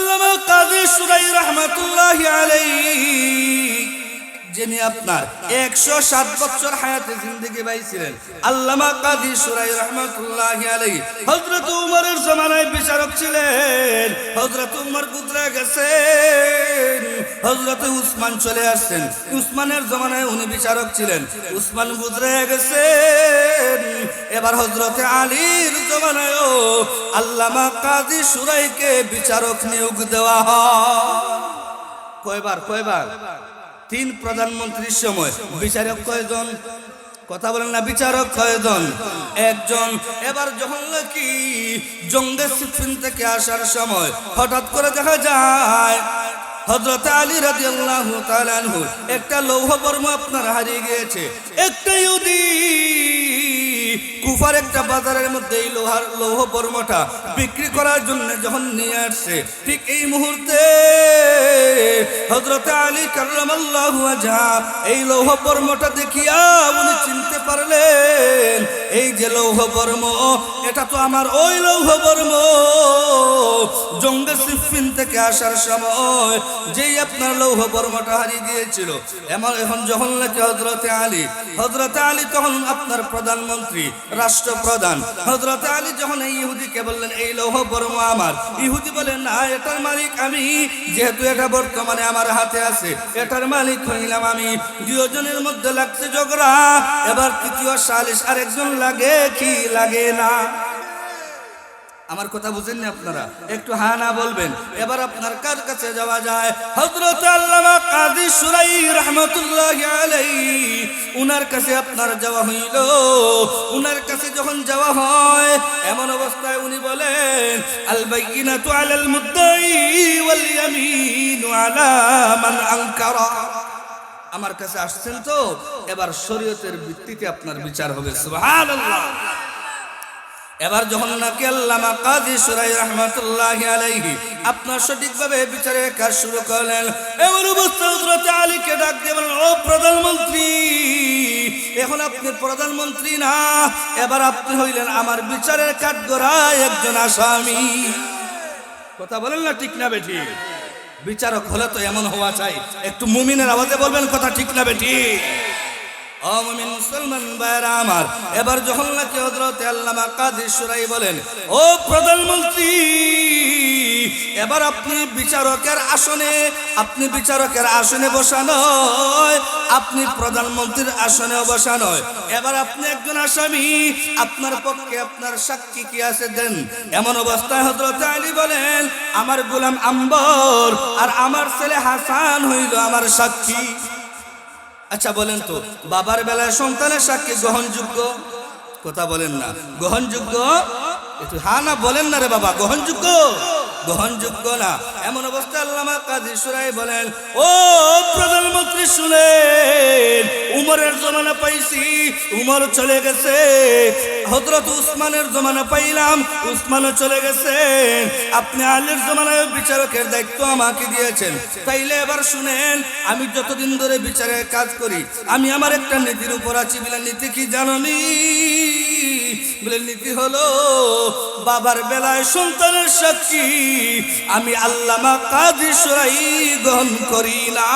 আল্লামা কাজী সুরাই রহমাতুল্লাহ আলাইহি যিনি আপনার একশো সাত বছর হায়াতে জিন্দগি পাইছিলেন। আল্লামা কাজী সুরাই রহমাতুল্লাহ আলাই হজরত উমরের জমানায় বিচারক ছিলেন। হজরত উমর গুজরে গেছেন। হজরত উসমান চলে আসছেন। উসমানের জমানায় উনি বিচারক ছিলেন। উসমান গুজরে গেছেন। এবার হজরতে আলীর জমানায়ও আল্লামা কাজী সুরাইকে বিচারক নিয়োগ দেওয়া হয়। কয়বার কয়বার? তিন প্রধানমন্ত্রীর সময়। বিচারক কয়জন? কথা বলেন না, বিচারক কয়জন? একজন। এবার যখন কি জঙ্গের সিফিন থেকে আসার সময় হঠাৎ করে দেখা যায় হজরত আলী রাজি আল্লাহ একটা লৌহ বর্ম আপনার হারিয়ে গিয়েছে। একটা ইহুদি। কুফার একটা বাজারের মধ্যে এই লোহার লৌহ বর্মটা বিক্রি করার জন্য যখন নিয়ে আসছে, ঠিক এই মুহূর্তে হজরত আলী আজহা এই লৌহ বর্মটা দেখিয়া উনি চিনতে পারলেন, এই যে লৌহ বর্ম, এটা তো আমার ওই লৌহ বর্ম। জঙ্গে সিফিন থেকে আসার সময় যেই আপনার লৌহ বর্মটা হারিয়ে গিয়েছিল, এমন এখন যখন নাকি হজরতে আলী হজরতে আলী তখন আপনার প্রধানমন্ত্রী রাষ্ট্রপ্রধান। হজরত আলী যখন এই ইহুদিকে বললেন, এই লৌহ বর্ম আমার। ইহুদি বলেন না, এটার মালিক আমি। যেহেতু এটা বর্তমানে আমার হাতে আছে, এটার মালিক হইলাম আমি। দুজনের মধ্যে লাগছে ঝগড়া। এবার তৃতীয় সালিশ আরেকজন লাগে, কি লাগে না? আমার কথা বুঝেননি আপনারা? একটু হা না বলবেন। এবার আপনার কার কাছে যাওয়া যায়? হযরত আল্লামা কাজী সুরাই রাহমাতুল্লাহ আলাইহি, উনার কাছে আপনার যাওয়া হইল। উনার কাছে যখন যাওয়া হয়, এমন অবস্থায় উনি বলেন আল বাইয়িনাতু আলাল মুদ্দাই ওয়াল ইয়ামিনু আলা মান আনকারা। আমার কাছে আসছেন তো? এবার শরীয়তের ভিত্তিতে আপনার বিচার হবে। সুবহানাল্লাহ। এবার যখন নাকি আল্লামা কাজী সুরাই রহমাতুল্লাহ আলাইহি আপনার সঠিকভাবে বিচারের কাজ শুরু করলেন অবস্থা হযরত আলীকে ডাক দিয়ে বলেন ও প্রধানমন্ত্রী, এখন আপনি প্রধানমন্ত্রী না, এবার আপনি হইলেন আমার বিচারের কাঠগড়ায় একজন আসামি। কথা বলেন না ঠিক না বেঠি? বিচারক হলে তো এমন হওয়া চাই। একটু মুমিনের আওয়াজে বলবেন কথা ঠিক না বেঠি? অমমিন মুসলমান আমার, এবার সুরাই বলেন, ও প্রধানমন্ত্রী, এবার আপনি বিচারকের আসনে, আপনি বিচারকের আসনে আপনি প্রধানমন্ত্রীর আসনে বসানো এবার আপনি একজন আসামি, আপনার পক্ষে আপনার সাক্ষী কি আছে দেন? এমন অবস্থায় হজরত আলী বলেন, আমার গোলাম আম্বর আর আমার ছেলে হাসান হইল আমার সাক্ষী। আচ্ছা বলেন তো, বাবার বেলায় সন্তানের সাক্ষী গ্রহণযোগ্য? কথা বলেন না। গ্রহণযোগ্য? হা না বলেন না রে বাবা, গ্রহণযোগ্য? গ্রহণযোগ্য না। এমন অবস্থায় আল্লামা কাজী সুরাই বলেন, ও প্রধানমন্ত্রী শুনেন, উমরের জমানা পাইছি, উমর চলে গেছে। হজরত উসমানের জমানা পাইলাম, উসমানও চলে গেছেন। আপনি আলীর জমানায় বিচারকের দায়িত্ব আমাকে দিয়েছেন। তাইলে এবার শুনেন, আমি যতদিন ধরে বিচারের কাজ করি, আমি আমার একটা নীতির উপর আছি বলে নীতি কি জাননি? নীতি হলো, বাবার বেলায় সন্তানের সাক্ষী, আমি আল্লামা কাজী সরাই গ্রহণ করি না।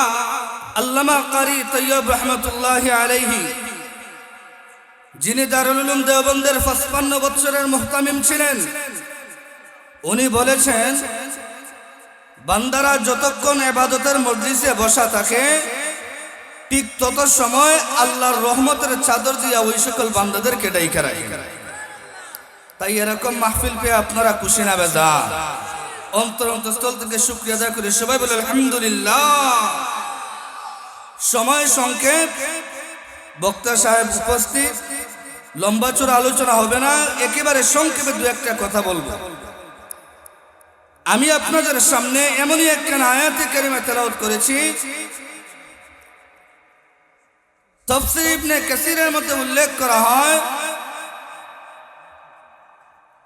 আল্লামা কারি তৈয়ব রহমতুল্লাহ আলাইহি, যিনি দারুল উলুম দেওবন্দের পঁচপান্ন বছরের মুহতামিম ছিলেন, উনি বলেছেন, বান্দারা যতক্ষণ এবাদতের মজলিসে বসা থাকে, ঠিক তত সময় আল্লাহর রহমতের চাদর দিয়া ওই সকল বান্দাদেরকে ডাইকা রাখে। তাই এরকম মাহফিল পেয়ে আপনারা খুশি না বেজা। অন্তর অন্তঃস্থল থেকে শুক্রিয়া আদায় করে সবাই বলে, আলহামদুলিল্লাহ। সময় সংক্ষেপ। বক্তা সাহেব উপস্থিত। লম্বা চোরা আলোচনা হবে না, একেবারে সংক্ষেপে দু একটা কথা বলব। আমি আপনাদের সামনে এমনই একটা আয়াতে কারিমা তেলাওয়াত করেছি। তফসির ইবনে কাসিরের মধ্যে উল্লেখ করা হয়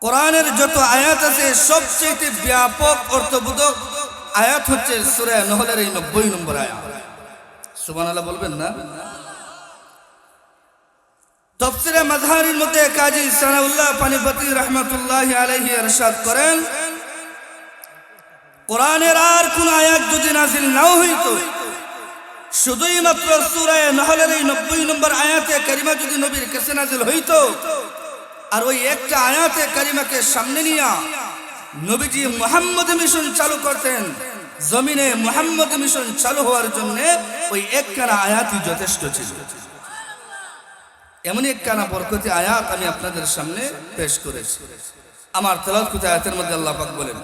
কোরআনের যত আয়াত আছে সবচেয়ে ব্যাপক অর্থবোধক আয়াত হচ্ছে সূরা নহলের এই নব্বই নম্বর আয়াত। সুবহানাল্লাহ বলবেন না? তফসিরে মাযহারের মধ্যে কাজী সানাউল্লাহ পানিপতি রহমাতুল্লাহি আলাইহি ইরশাদ করেন, কোরআনের আর কোন আয়াত যদি নাজিল নাও হইতো, শুধুই মাত্র সুরায় নহলের এই নব্বই নম্বর আয়াতে কারিমা যদি নবীর কাছে নাজিল হইতো আর ওই একটা আয়াতে কারিমাকে সামনে নিয়া নবীজি মোহাম্মদ মিশন চালু করতেন জমিনে মোহাম্মদ মিশন চালু হওয়ার জন্য ওই একখানা আয়াতই যথেষ্ট ছিল এমনই একখানা বরকতি আয়াত আমি আপনাদের সামনে পেশ করেছি আমার তেলাওয়াত আয়াতের মধ্যে আল্লাহ পাক বলেন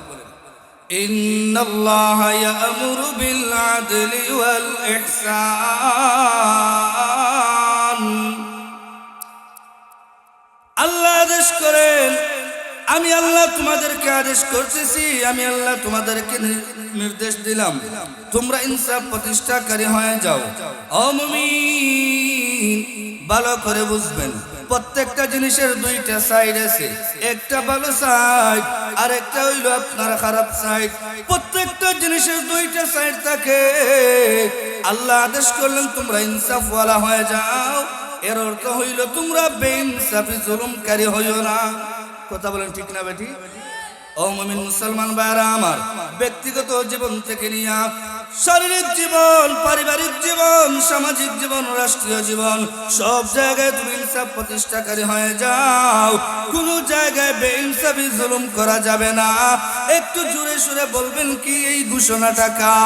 إن الله يأمر بالعدل والإحسان করেন। আমি আল্লাহ তোমাদেরকে আদেশ করতেছি, আমি আল্লাহ তোমাদেরকে নির্দেশ দিলাম। তোমরা ইনসাফ প্রতিষ্ঠাকারী হয়ে যাও। ভালো করে বুঝবেন, প্রত্যেকটা জিনিসের দুইটা সাইড আছে। একটা ভালো সাইড আর একটা হইল আপনার খারাপ সাইড প্রত্যেকটা জিনিসের দুইটা সাইড থাকে। আল্লাহ আদেশ করলেন তোমরা ইনসাফওয়ালা হয়ে যাও। এর অর্থ হইল তোমরা বেইনসাফি জুলুমকারী হইও না। কথা বলেন ঠিক না বেটি? ও মুমিন মুসলমান ভাইরা আমার, ব্যক্তিগত জীবন থেকে নিয়ে শারীরিক জীবন, পারিবারিক জীবন, সামাজিক জীবন, রাষ্ট্রীয় জীবন, সব জায়গায় তুমি ইনসাফ প্রতিষ্ঠাকারী হয়ে যাও। কোন জায়গায় বেইনসাফি জুলুম করা যাবে না। একটু জোরে সুরে বলবেন কি এই ঘোষণাটা কা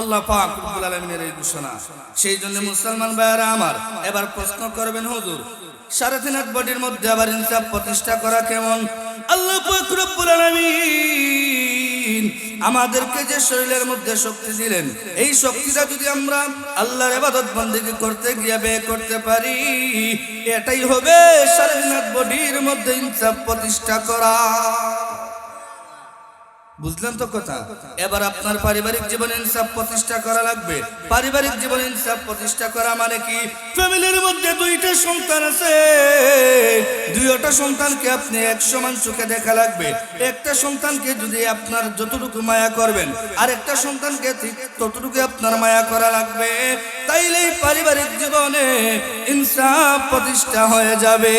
আল্লাহ পাক রব্বুল আলামিনের এই ঘোষণা। সেই জন্য মুসলমান ভাইয়েরা আমার, এবার প্রশ্ন করবেন হুজুর, সাড়ে তিন হাত বডির মধ্যে আবার ইনসাফ প্রতিষ্ঠা করা কেমন? আল্লাহ পাক রব্বুল আলামিন আমাদেরকে যে শরীরের মধ্যে শক্তি দিলেন, এই শক্তিটা যদি আমরা আল্লাহর ইবাদত বন্দেগী করতে গিয়ে ব্যয় করতে পারি, এটাই হবে সাড়ে তিন হাত বডির মধ্যে ইনসাফ প্রতিষ্ঠা করা। বুঝলেন তো কথা? এবার আপনার পারিবারিক জীবনে ইনসাফ প্রতিষ্ঠা করা লাগবে। পারিবারিক জীবনে ইনসাফ প্রতিষ্ঠা করা মানে কি? ফ্যামিলির মধ্যে দুইটা সন্তান আছে। দুইটা সন্তানকে আপনি এক সমান চোখে দেখা লাগবে। একটা সন্তানকে যদি আপনার যতটুকু মায়া করবেন আর একটা সন্তানকে ততটুকু আপনার মায়া করা লাগবে, তাইলেই পারিবারিক জীবনে ইনসাফ প্রতিষ্ঠা হয়ে যাবে।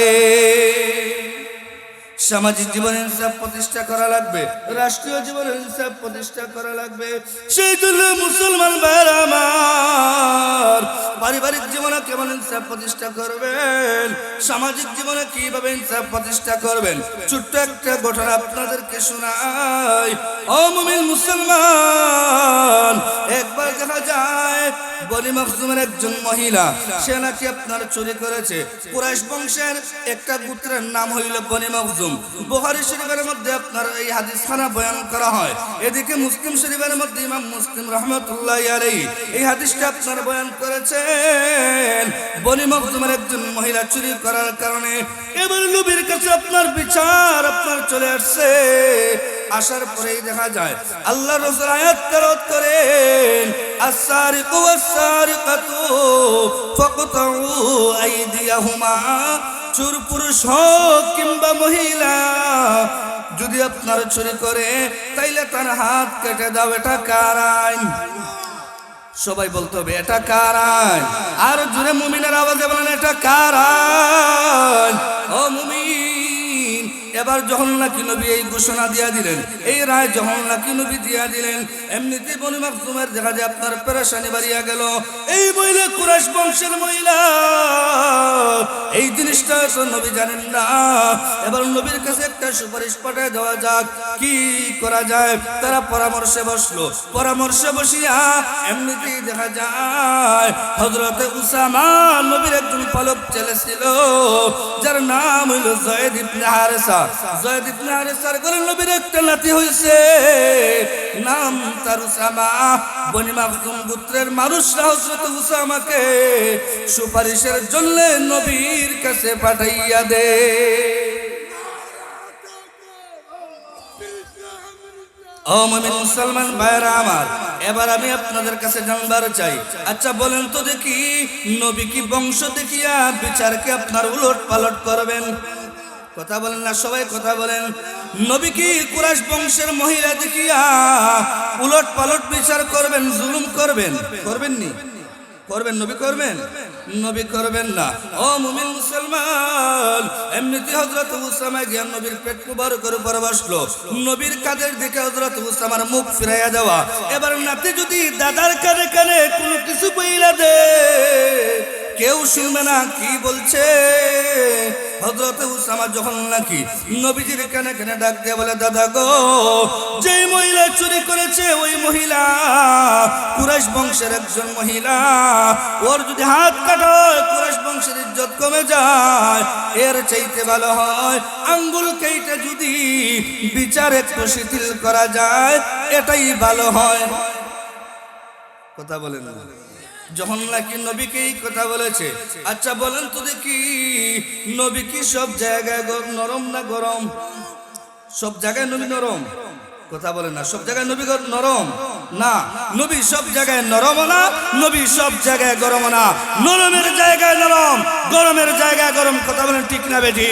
সামাজিক জীবনে ইনসাফ প্রতিষ্ঠা করা লাগবে, রাষ্ট্রীয় জীবনে ইনসাফ প্রতিষ্ঠা করা লাগবে। সেই জন্য মুসলমান ভাইয়েরা আমার, পারিবারিক জীবনে কেমন ইনসাফ প্রতিষ্ঠা করবেন? সামাজিক জীবনে কীভাবে ইনসাফ প্রতিষ্ঠা করবেন? ছোট্ট একটা ঘটনা আপনাদেরকে শোনাই। ও মুসলমান, একবার দেখা যায় বলি মখজুমের একজন মহিলা, সে নাকি আপনার চুরি করেছে। কুরাইশ বংশের একটা গোত্রের নাম হইল বনি মখজুম। বুখারী শরীফের মধ্যে আপনার এই হাদিস খানা বয়ান করা হয়। এদিকে মুসলিম শরীফের মধ্যে ইমাম মুসলিম রহমতুল্লাহ আলাই এই হাদিসটা আপনার বয়ান করেছেন। বনি মখজুমের একজন মহিলা চুরি করার কারণে এবার নবীর কাছে আপনার বিচার আপনার চলে আসছে। আসার পরেই দেখা যায় আল্লাহ রসুল আয়াত তেলাওয়াত করেন, আস-সারিকু ওয়াস-সারিকাতু ফাকতাউ আইদিয়াহুমা। চোর পুরুষ হোক কিংবা মহিলা, যদি আপনার চুরি করে, তাইলে তার হাত কেটে দাও, এটা কার আইন? সবাই বলতে হবে, এটা কার আইন? আর জুড়ে মুমিনের আওয়াজে বলেন, এটা কার আইন? ও মুমিন! এবার যখন নাকি নবী এই ঘোষণা দিয়া দিলেন। এই রায় যখন নাকি নবী দিয়া দিলেন। এমনিতে বনি মাকতুমের দেখা যায় আপনার পেরেশানি বাড়িয়া গেল। এই মহিলা কুরাশ বংশের মহিলা। এই জিনিসটা তো নবী জানেন না। এবার নবীর কাছে একটা সুপারিশ পাঠায় দেওয়া যাক। কি করা যায়? তারা পরামর্শে বসল। পরামর্শে বসিয়া এমনিতেই দেখা যায় হজরতে উসামা নবীর একজন পালক ছেলে ছিল। যার নাম হইল জয়েদ ইবনে হারেসা। জয়েদ ইবনে নবীর একটা নাম তার উসামা। বনি মাকতুম গোত্রের মানুষরা হজরত উসামাকে সুপারিশের জন্য নবীর কাছে পাঠাইয়া দে। ও মমিন মুসলমান ভাইরা আমার, এবার আমি আপনাদের কাছে জানবার চাই। আচ্ছা বলেন তো দেখি, নবী কি বংশ দেখিয়া বিচারকে আপনার উলট পালট করবেন? কথা বলেন না, সবাই কথা বলেন। নবী কি কুরাশ বংশের মহিলা দেখিয়া উলট পালট বিচার করবেন, জুলুম করবেন? করবেন নি? করবেন, নবী করবেন? নবী করবেন না। ও মুমিন মুসলমান, এমনিতে হজরত উসামা গিয়া নবীর পেট কুবার করে পরে বসল। নবীর কাদের দিকে হজরত উসামার মুখ ফিরাইয়া দেওয়া। এবার নাতি যদি দাদার কানে কানে কোনো কিছু বইলা দে কেউ শুনবে না কি বলছে? হজরত উসামা যখন নাকি নবীজির কানে কানে ডাক দিয়ে বলে, দাদা গো যে মহিলা চুরি করেছে ওই মহিলা কুরাইশ বংশের একজন মহিলা। ওর যদি হাত কাটা কুরাইশ বংশের ইজ্জত কমে যায়। এর চাইতে ভালো হয় আঙ্গুল কেটে যদি বিচার একটু শিথিল করা যায়, এটাই ভালো হয়। কথা বলেন না। যখন নাকি নবীকে এই কথা বলেছে আচ্ছা বলেন তো দেখি, নবী কি সব জায়গায় নরম না গরম? সব জায়গায় নবী নরম? কথা বলেন না, সব জায়গায় নবী নরম? না, নবী সব জায়গায় নরম না, নবী সব জায়গায় গরম না। নরমের জায়গায় নরম, গরমের জায়গায় গরম, কথা বলেন ঠিক না বেঠি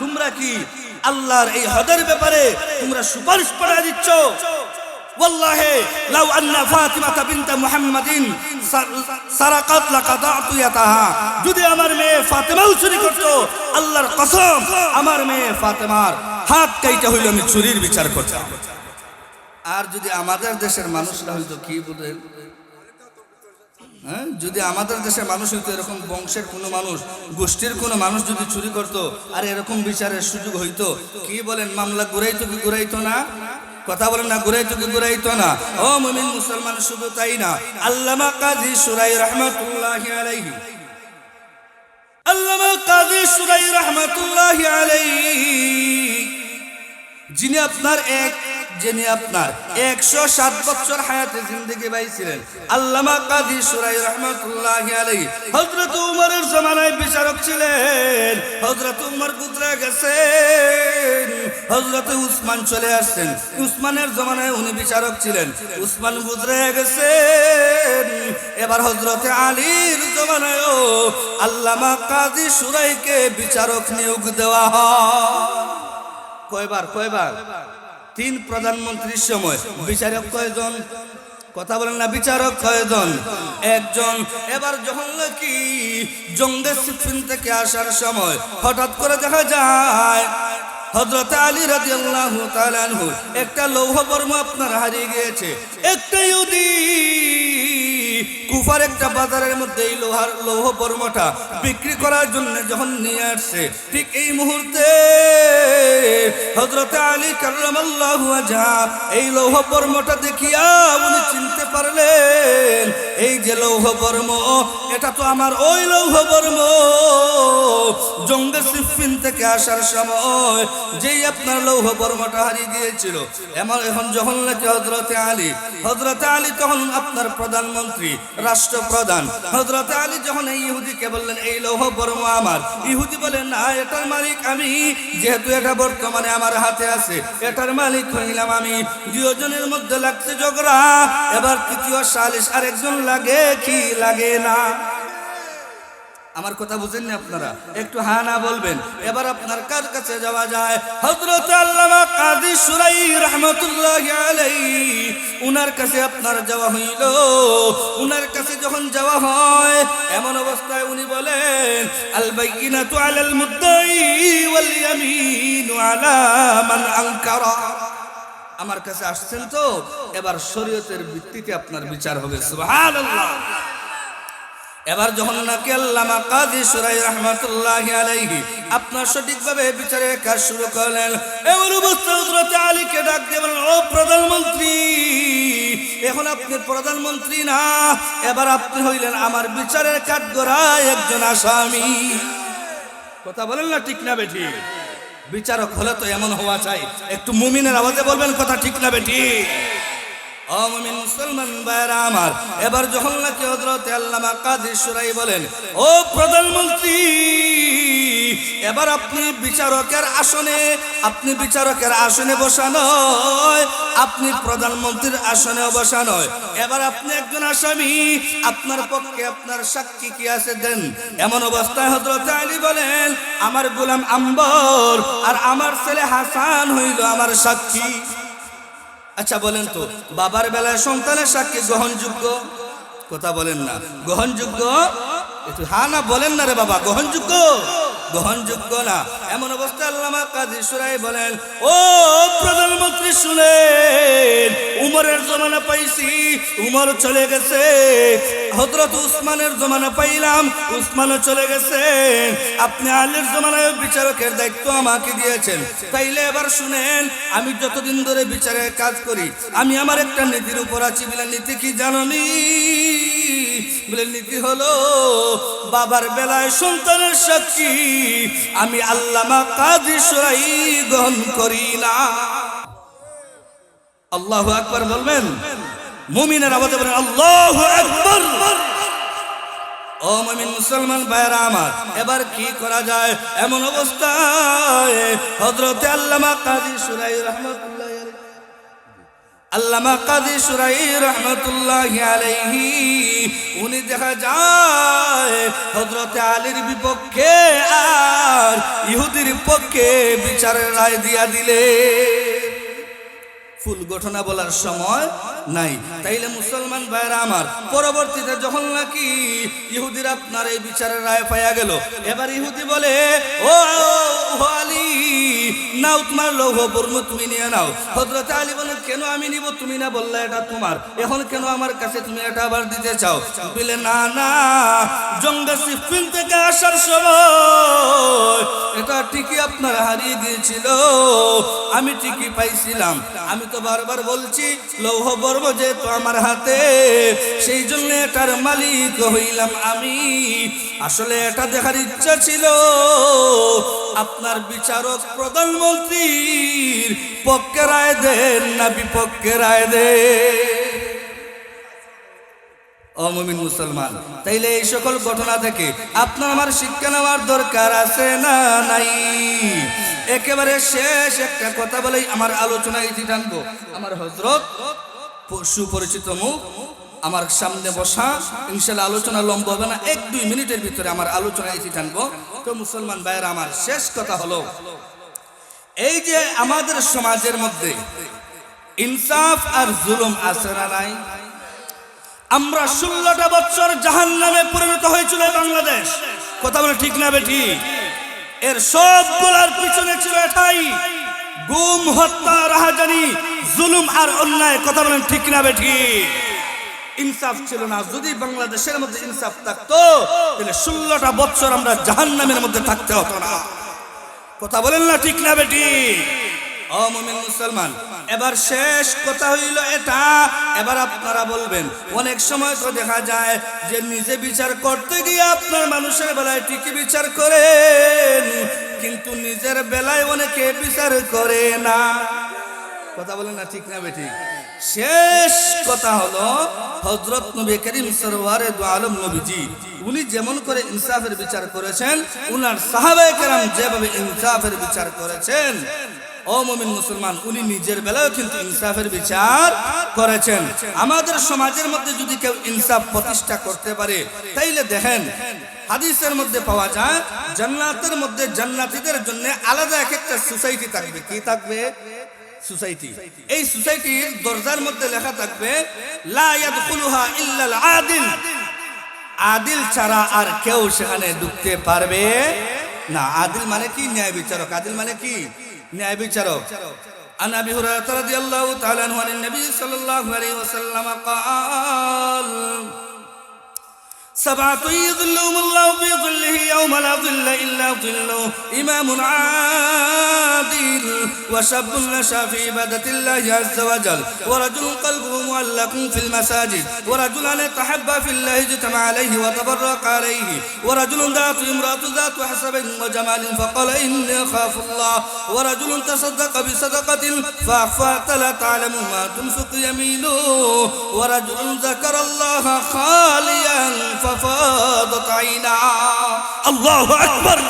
তোমরা কি আল্লাহর এই হদের ব্যাপারে তোমরা সুপারিশ করে দিচ্ছ والله لو أن فاطمة بنت محمد سرقت لقطعت يدها যদি আমার মেয়ে ফাতেমাও চুরি করতো আল্লাহর কসম আমার মেয়ে ফাতেমার হাত কাইটা হইল আমি চুরির বিচার করতাম আর যদি আমাদের দেশের মানুষরা হয়তো কি বলেন হ্যাঁ? যদি আমাদের দেশের মানুষ হইতো, এরকম বংশের কোনো মানুষ, গোষ্ঠীর কোনো মানুষ যদি চুরি করতো, আর এরকম বিচারের সুযোগ হইতো, কি বলেন, মামলা ঘুরাইতো কি ঘুরাইতো না? কথা বলেন না, ঘুরাইতো কি ঘুরাইতো না? ও মুমিন মুসলমান, শুধু তাই না। আল্লামা কাজী সুরাই রহমাতুল্লাহি আলাইহি। আল্লামা কাজী সুরাই রহমাতুল্লাহি আলাইহি। যিনি আপনার এক যিনি আপনার একশো সাত বছর হায়াতে জিন্দগি পাইছিলেন, আল্লামা কাদি সুরাই রহমতুল্লাহ আলাই হজরত উমরের জমানায় বিচারক ছিলেন হজরত উমর গুজরা গেছেন হজরত উসমান চলে আসছেন। উসমানের জমানায় উনি বিচারক ছিলেন, উসমান গুজরে গেছেন। এবার হজরতে আলীর জমানায়ও আল্লামা কাজী সুরাইকে বিচারক নিয়োগ দেওয়া হয়। কয়বার কয়বার? তিন প্রধানমন্ত্রীর সময় বিচারক কয়জন? কথা বলেন না, বিচারক কয়জন? একজন। এবার যখন কি জঙ্গের সিফিন থেকে আসার সময় হঠাৎ করে দেখা যায় হজরত আলী রাদিয়াল্লাহু তাআলা একটা লৌহ বর্ম আপনার হারিয়ে গিয়েছে। একটা ইহুদি। কুফার একটা বাজারের মধ্যে এই লোহার লৌহ বর্মটা বিক্রি করার জন্য যখন নিয়ে আসছে, ঠিক এই মুহূর্তে হজরত আলী আজহা এই লৌহ বর্মটা দেখিয়া উনি চিনতে পারলেন, এই যে লৌহ বর্ম, এটা তো আমার ওই লৌহ বর্ম। জঙ্গে সিফিন থেকে আসার সময় যেই আপনার লৌহ বর্মটা হারিয়ে গিয়েছিল এমন এখন যখন নাকি হজরতে আলী হজরতে আলী তখন আপনার প্রধানমন্ত্রী রাষ্ট্রপ্রধান। হজরত আলী যখন এই ইহুদিকে বললেন, এই লৌহ বর্ম আমার। ইহুদি বলেন না, এটার মালিক আমি। যেহেতু এটা বর্তমানে আমার হাতে আছে, এটার মালিক হইলাম আমি। দুজনের মধ্যে লাগছে ঝগড়া। এবার তৃতীয় সালিশ আরেকজন লাগে কি লাগে না? আমার কথা বুঝেন না আপনারা? একটু হা না বলবেন। এবার আপনার কার কাছে যাওয়া যায়? হযরত আল্লামা কাজী সুরাই রাহমাতুল্লাহি আলাইহি, উনার কাছে আপনার যাওয়া হইল। উনার কাছে যখন যাওয়া হয়, এমন অবস্থায় উনি বলেন আল বাইয়িনাতু আলাল মুদ্দাই ওয়াল ইয়ামিনু আলা মান আনকারা। আমার কাছে আসছেন তো? এবার শরীয়তের ভিত্তিতে আপনার বিচার হবে। সুবহানাল্লাহ। এবার যখন নাকি আল্লামা কাজী সুরাই রহমাতুল্লাহ আলাইহি আপনার সঠিকভাবে বিচারের কাজ শুরু করলেন অবস্থা আলীকে ডাক দিয়ে বলেন ও প্রধানমন্ত্রী, এখন আপনি প্রধানমন্ত্রী না, এবার আপনি হইলেন আমার বিচারের কাঠগড়ায় একজন আসামি। কথা বলেন না ঠিক না বেঠি? বিচারক হলে তো এমন হওয়া চাই। একটু মুমিনের আওয়াজে বলবেন কথা ঠিক না বেঠি? অমমিন মুসলমান ভাইরা আমার, এবার যখন নাকি হজরত আল্লামা সুরাই বলেন, ও প্রধানমন্ত্রী, এবার আপনি বিচারকের আসনে, আপনি বিচারকের আসনে বসানো আপনি প্রধানমন্ত্রীর আসনে বসানো এবার আপনি একজন আসামি, আপনার পক্ষে আপনার সাক্ষী কি আছে দেন? এমন অবস্থায় হজরত আলী বলেন, আমার গোলাম আম্বর আর আমার ছেলে হাসান হইল আমার সাক্ষী। আচ্ছা বলেন তো, বাবার বেলায় সন্তানের সাক্ষী গ্রহণযোগ্য? কথা বলেন না। গ্রহণযোগ্য? একটু হ্যাঁ না বলেন না রে বাবা, গ্রহণযোগ্য? গ্রহণযোগ্য না। এমন অবস্থা আল্লামা কাজী সুরাই বলেন, ও প্রধানমন্ত্রী শুনেন, উমরের জমানা পাইছি, উমর চলে গেছে হজরত উসমানের জমানা পাইলাম উসমানও চলে গেছে, আপনি আলীর জমানায় বিচারকের দায়িত্ব আমাকে দিয়েছেন। তাইলে এবার শুনেন, আমি যতদিন ধরে বিচারের কাজ করি, আমি আমার একটা নীতির উপর আছি বলে নীতি কি জাননি? বলে নীতি হলো, বাবার বেলায় সন্তানের সাক্ষী, আমি আল্লামা কাজী সরাই গ্রহণ করি না আল্লাহ আকবার বলবেন, মুমিনের আওয়াজে বলেন, আল্লাহ আকবার। ও মমিন মুসলমান ভাইরা আমার, এবার কি করা যায়? এমন অবস্থায় হজরতে আল্লামা কাজী সুরাই রহমতুল্লাহ আল্লামা কাজী সুরাই রহমতুল্লাহ আলাইহি, উনি দেখা যায় হজরতে আলীর বিপক্ষে আর ইহুদির পক্ষে বিচারের রায় দিয়া দিলে ফুল ঘটনা বলার সময় নাই। তাইলে মুসলমান ভাইরা আমার, পরবর্তীতে যখন নাকি ইহুদির আপনার এই বিচারের রায় পাইয়া গেল, এবার ইহুদি বলে, ও তোমার লৌহ বর্ম তুমি নিয়ে নাও। হজরত আলী বলেন কেন আমি নিব তুমি না বললে এটা তোমার? এখন কেন আমার কাছে তুমি এটা আবার দিতে চাও? বলে, না না জঙ্গা সিফিন থেকে আসার সময় এটা ঠিকই আপনার হারিয়ে গিয়েছিল আমি ঠিকই পাইছিলাম। আমি তো বারবার বলছি লৌহ বর্ম যেহেতু আমার হাতে, সেই জন্য এটার মালিক হইলাম আমি। আসলে এটা দেখার ইচ্ছা ছিল, আপনার বিচারক প্রধানমন্ত্রীর পক্ষে রায় দেন না বিপক্ষে রায় দেন। অমমিন মুসলমান, তাইলে এই সকল ঘটনা থেকে আপনার আমার শিক্ষা নেওয়ার দরকার আছে না নাই? একেবারে শেষ একটা কথা বলেই আমার আলোচনা ইতি টানবো। আমার হজরত সুপরিচিত মুখ, আমার সামনে বসা, ইনশাল্লাহ আলোচনা লম্ব হবে না, এক দুই মিনিটের ভিতরে আমার আলোচনা ইতি টানবো তো মুসলমান ভাইয়ের, আমার শেষ কথা হলো, এই যে আমাদের সমাজের মধ্যে ইনসাফ আর জুলুম না নাই? আমরা ষোলোটা বছর জাহান নামে পরিণত হয়েছিল বাংলাদেশ। কথা বলে ঠিক না বেঠি? এর সবগুলার পিছনে ছিল এটাই। গুম, হত্যা, রাহাজানি জুলুম আর অন্যায়, কথা বলেন ঠিক না বেঠি? ইনসাফ ছিল না। যদি বাংলাদেশের মধ্যে ইনসাফ থাকতো, তাহলে ষোলোটা বছর আমরা জাহান নামের মধ্যে থাকতে হতো না। কথা বলেন না ঠিক না বেটি অমমিন মুসলমান, এবার শেষ কথা হইল এটা। এবার আপনারা বলবেন, অনেক সময় তো দেখা যায় যে নিজে বিচার করতে গিয়ে আপনার মানুষের বেলায় ঠিকই বিচার করেন, কিন্তু নিজের বেলায় অনেকে বিচার করে না। কথা বলেন না, ঠিক না বেঠিক শেষ কথা হলো হজরত নবী করিম সরওয়ারে দু আলম নবীজি, উনি যেমন করে ইনসাফের বিচার করেছেন, উনার সাহাবায়ে কেরাম যেভাবে ইনসাফের বিচার করেছেন, ও মুসলমান, উনি নিজের বেলায় কিন্তু ইনসাফের বিচার করেছেন। আমাদের সমাজের মধ্যে যদি কেউ ইনসাফ প্রতিষ্ঠা করতে পারে, তাইলে দেখেন, হাদিসের মধ্যে পাওয়া যায়, জান্নাতের মধ্যে জান্নাতীদের জন্য আলাদা এক একটা সোসাইটি থাকবে। কি থাকবে? সোসাইটি এই সোসাইটির দরজার মধ্যে লেখা থাকবে লা ইয়াদখুলুহা ইল্লাল আদিল আদিল ছাড়া আর কেউ সেখানে ঢুকতে পারবে না আদিল মানে কি ন্যায় বিচারক আদিল মানে কি ন্যায় বিচারক عن ابي هريره رضي الله تعالى عنه عن النبي صلى الله عليه وسلم قال سبعة يظلهم الله في ظله يوم لا ظل إلا ظله. إمام عادل وشاب نشأ في عبادة الله عز وجل. ورجل قلبه معلق في المساجد. ورجلان تحبا في الله اجتمع عليه وتفرق عليه. ورجل ذات امرأة ذات حسب وجمال فقال إني أخاف الله. ورجل تصدق بصدقة فأخفى لا تعلم ما تنفق يمينه. ورجل ذكر الله خاليا ففاضت عيناه الله أكبر.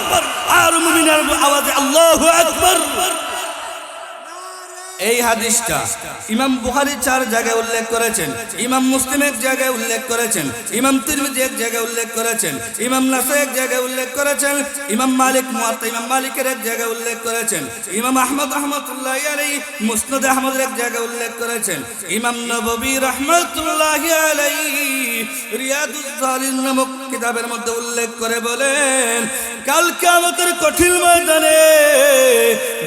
أعلم من الأواز الله أكبر. এই হাদিসটা ইমাম বুখারী চার জায়গায় উল্লেখ করেছেন, ইমাম মুসলিম এক জায়গায় উল্লেখ করেছেন, ইমাম তিরমিজি এক জায়গায় উল্লেখ করেছেন, ইমাম নাসাই এক জায়গায় উল্লেখ করেছেন, ইমাম মালিক, মুয়াত্তা ইমাম মালিকের এক জায়গায় উল্লেখ করেছেন, ইমাম আহমদ রহমতুল্লাহ আলাইহি মুসনাদ আহমদের এক জায়গায় উল্লেখ করেছেন, ইমাম নববী রহমতুল্লাহ আলাইহি রিয়াদুস সালিহিন নামক কিতাবের মধ্যে উল্লেখ করে বলেন, কাল কিয়ামতের কঠিন ময়দানে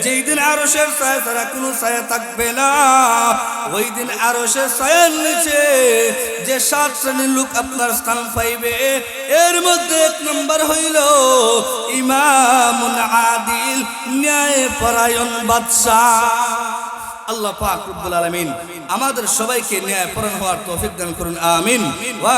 যেই দিন আরশের ছায়া ছাড়া কোনো ছায়া থাকবে না। ওই দিন আরশের ছায়ার নিচে যে সাত শ্রেণির লোক আপনার স্থান পাইবে, এর মধ্যে এক নম্বর হইল ইমামুন আদিল ন্যায় পরায়ণ বাদশাহ। আল্লাহ পাক রব্বুল আলামিন আমাদের সবাইকে ন্যায় পরায়ণ হওয়ার তৌফিক দান করুন, আমিন। ওয়া